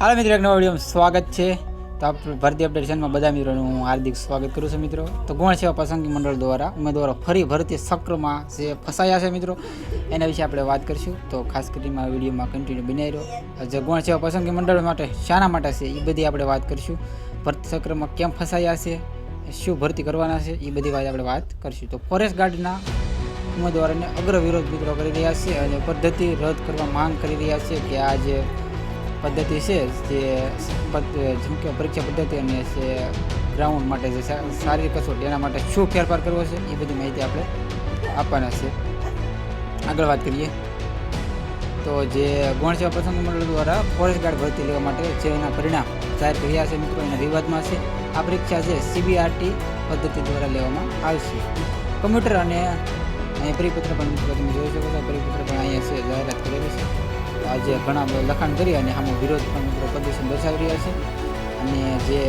હાલો મિત્રો, એક નવા વિડીયોમાં સ્વાગત છે. તો આપ ભરતી અપડેશનમાં બધા મિત્રોનું હું હાર્દિક સ્વાગત કરું છું મિત્રો. તો ગુણ સેવા પસંદગી મંડળ દ્વારા, ઉમેદવારો ફરી ભરતી સક્રમાં જે ફસાયા છે મિત્રો, એના વિશે આપણે વાત કરીશું. તો ખાસ કરીને વિડીયોમાં કન્ટિન્યુ બનાવી રહ્યો. જે ગુણ સેવા પસંદગી મંડળ માટે શાના માટે છે એ બધી આપણે વાત કરીશું. ભરતી સક્રમાં કેમ ફસાયા છે, શું ભરતી કરવાના છે એ બધી વાત આપણે વાત કરીશું. તો ફોરેસ્ટ ગાર્ડના ઉમેદવારોને અગ્ર વિરોધ મિત્રો કરી રહ્યા છે અને પદ્ધતિ રદ કરવા માંગ કરી રહ્યા છે કે આ જે પદ્ધતિ છે, જે જેમ કે પરીક્ષા પદ્ધતિ અને જે ગ્રાઉન્ડ માટે જે શારીરિક કસોટી, એના માટે શું ફેરફાર કરવો છે, એ બધી માહિતી આપણે આપવાના છે. આગળ વાત કરીએ. તો જે ગૌણ સેવા પ્રસંગ મંડળ દ્વારા ફોરેસ્ટ ગાર્ડ ભરતી લેવા માટે જે એના પરિણામ જાહેર કર્યા છે મિત્રો, એના વિવાદમાં છે. આ પરીક્ષા છે સીબીઆરટી પદ્ધતિ દ્વારા લેવામાં આવશે. કમ્પ્યુટર અને અહીંયા પરિપત્ર પણ તમે જોઈ શકો છો, પરિપત્ર પણ અહીંયા છે, જાહેરાત કરેલી છે આજે ઘણા લખાણ કરી અને આમાં વિરોધ પણ મિત્રો પ્રદર્શન દર્શાવી રહ્યા છે. અને જે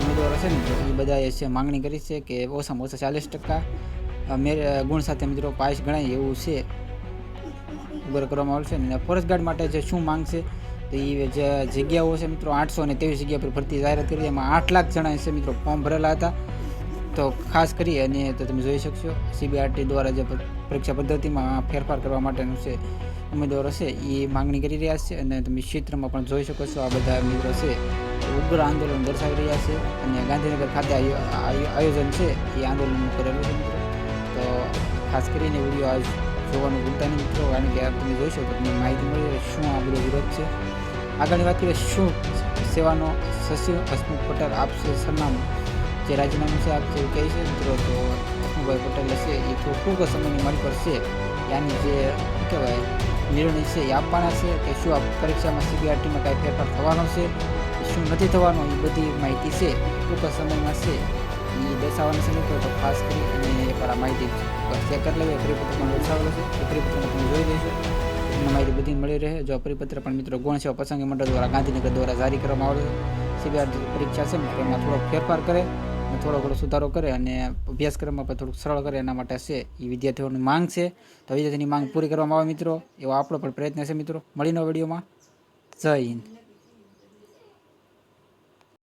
ઉમેદવારો છે ને, એ બધાએ છે માંગણી કરી છે કે ઓછામાં ઓછા ચાલીસ ટકા ગુણ સાથે મિત્રો પાસ ગણાય એવું છે. ઉભર કરવામાં આવશે અને ફોરેસ્ટ ગાર્ડ માટે જે શું માંગ છે, તો એ જે જગ્યાઓ છે મિત્રો, આઠસો અને ત્રેવીસ જગ્યા પર ભરતી જાહેરાત કરી, એમાં આઠ લાખ જણા છે મિત્રો ફોર્મ ભરેલા હતા. તો ખાસ કરી અને તો તમે જોઈ શકશો સીબીઆરટી દ્વારા જે પરીક્ષા પદ્ધતિમાં ફેરફાર કરવા માટેનું છે ઉમેદવારો છે એ માંગણી કરી રહ્યા છે અને તમે ક્ષેત્રમાં પણ જોઈ શકો છો આ બધા મિત્રો છે ઉગ્ર આંદોલન દર્શાવી રહ્યા છે અને ગાંધીનગર ખાતે આયો- આયો- આયોજન છે એ આંદોલનનું કરેલું છે મિત્રો. તો ખાસ કરીને વીડિયો આજ જોવાનું ભૂલતા નહીં મિત્રો, કારણ કે તમે જોઈ શકો તમને માહિતી મળી શું આ બધો વિરોધ છે. આગળની વાત કરીએ શું સેવાનો સચિવ હસમુખ પટેલ આપશે સરનામું. જે રાજીનામું છે આપશે એવું કહે છે મિત્રો, તો હસમુખભાઈ પટેલ છે, એ તો ટૂંક સમયની મારી પર છે. યાની જે કહેવાય નિર્ણય છે એ આપવાના છે કે શું આ પરીક્ષામાં સીબીઆરટીમાં કાંઈ ફેરફાર થવાનો છે, શું નથી થવાનો, એ બધી માહિતી છે, ટૂંક સમયમાં છે, એ દર્શાવવાનું છે મિત્રો. તો ખાસ કરી અને એકવાર આ માહિતી ચેક કરી લેવી પરિપત્ર પણ દર્શાવેલો છે. એ પરિપત્ર તમે જોઈ લેશો તમને માહિતી બધી મળી રહે. જો પરિપત્ર પણ મિત્રો ગુણ સેવા પસંદગી મંડળ દ્વારા ગાંધીનગર દ્વારા જારી કરવામાં આવેલો છે. સીબીઆર પરીક્ષા છે એમાં થોડોક ફેરફાર કરે. થોડો ઘણો સુધારો કરે અને અભ્યાસક્રમમાં પણ થોડુંક સરળ કરે એના માટે છે. એ વિદ્યાર્થીઓની માંગ છે. તો વિદ્યાર્થીની માંગ પૂરી કરવામાં આવે મિત્રો. એવો આપણો પણ પ્રયત્ન છે મિત્રો. મળીનો વિડીયોમાં. જય હિન્દ.